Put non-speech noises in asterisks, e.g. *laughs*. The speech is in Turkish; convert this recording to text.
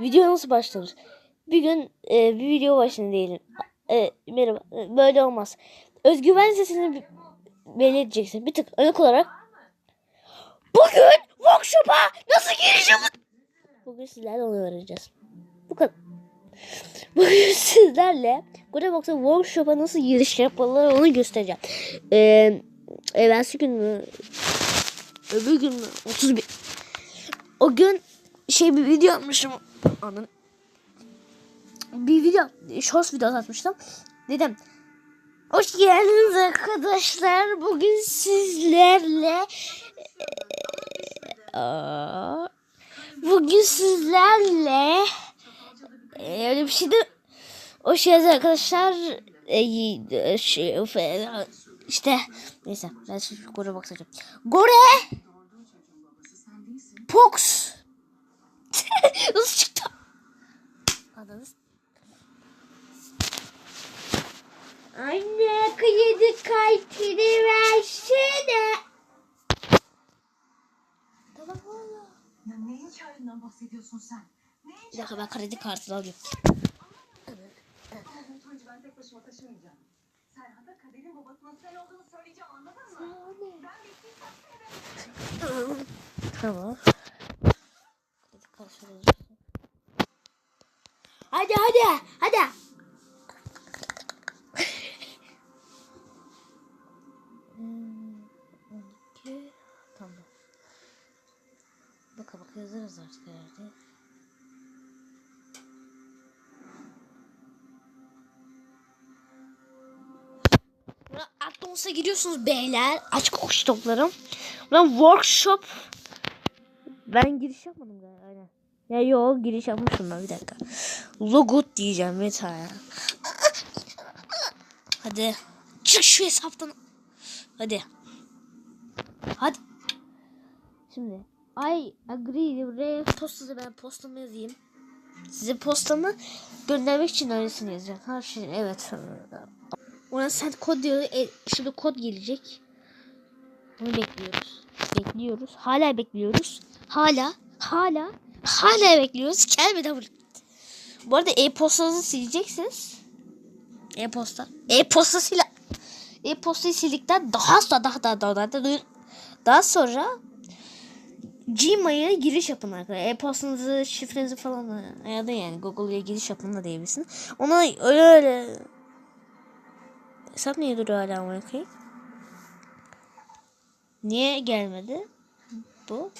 Video nasıl başlanır? Bir gün e, bir video başında diyelim. E, merhaba. e, böyle olmaz. Özgüven sesini belli edeceksin. Bir tık örnek olarak. Bugün workshop'a nasıl gireceğim? Bugün sizlerle onu öğreneceğiz. Bu kadar. Bugün *laughs* sizlerle Godobox'a workshop'a nasıl giriş yapılır onu göstereceğim. Ee, evvelsi gün mü? Öbür gün mü? 31. O gün şey bir video yapmışım. Anın. Bir video, shorts video atmıştım. Dedim. Hoş geldiniz arkadaşlar. Bugün sizlerle Aa, bugün sizlerle e, öyle bir şeydi. O şey arkadaşlar e, e, şey, e, işte neyse ben şimdi Gore bakacağım. Gore Pox Nasıl çıktı? Adınız Anne kredi kartını versene. Tamam oğlum. Ya neyin çağrından bahsediyorsun sen? Neyin Bir dakika ben kredi kartını alıyorum. çağrından? Tunç ben tek başıma taşımayacağım. Serhat'a kaderin babasının sen olduğunu söyleyeceğim anladın mı? Ben bittiysem Tamam. Kredi kartını alacaksın. Hadi hadi hadi. 12. Tamam. Baka baka yazarız artık herhalde. Aklınıza giriyorsunuz beyler. Aç kokuş toplarım. Buradan workshop. Ben giriş yapmadım galiba. Aynen. Ya yok giriş yapmışım ben bir dakika. Logut diyeceğim Meta'ya. Hadi. Çık şu hesaptan. Hadi. Hadi. Şimdi. I agree. Buraya postada ben postamı yazayım. Size postamı göndermek için öylesini yazacağım. Her şey evet. Ona sen kod diyor. E, şimdi kod gelecek. Bunu bekliyoruz. Bekliyoruz. Hala bekliyoruz. Hala. Hala. Hala bekliyoruz. Gelmedi. Bu arada e-postanızı sileceksiniz. E-posta. E-postasıyla e-postayı sildikten daha sonra daha daha daha daha, daha, daha sonra Gmail'e giriş yapın arkadaşlar. E-postanızı, şifrenizi falan ya da yani Google'ya giriş yapın da diyebilirsin. Ona öyle öyle Hesap niye duruyor hala amına? Niye gelmedi? Bu.